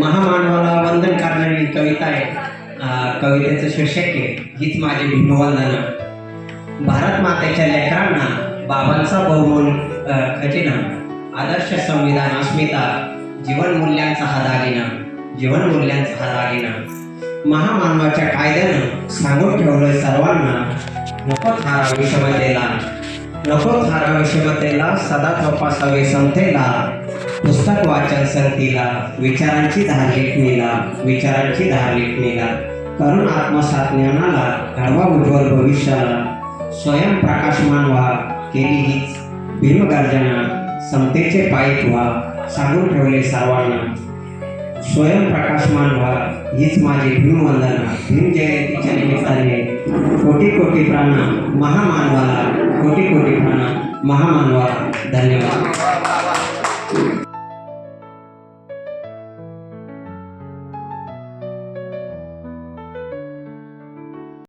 महामानवाला वंदन करणारी कविता आहे. कवितेचं शीर्षक आहे हीच माझी भीमवंदन. भारत मातेच्या लेकरांना बाबांचा बहुमूल खजिना. आदर्श संविधान अस्मिता जीवन मूल्यांचा हा दागिना. जीवन मूल्यांचा हा दागिना. महामानवाच्या कायद्यानं सांगून ठेवलं सर्वांना नको थारा विषमतेला नको थारा विषमतेला सदा तपासावे संतेला पुस्तक वाचन संगतीला विचारांची धार लेखणीला विचारांची धार लेखणीला करून आत्मसात ज्ञानाला घडवा उज्ज्वल भविष्याला स्वयं प्रकाशमान व्हा केली हीच भीमगर्जना समतेचे पायीत व्हा सांगून ठेवले सर्वांना स्वयं प्रकाशमान व्हा हीच माझी भीमवंदना. भीम जयंतीच्या निमित्ताने कोटी कोटी प्राणा महामानवाला कोटी कोटी महामानवा धन्यवाद.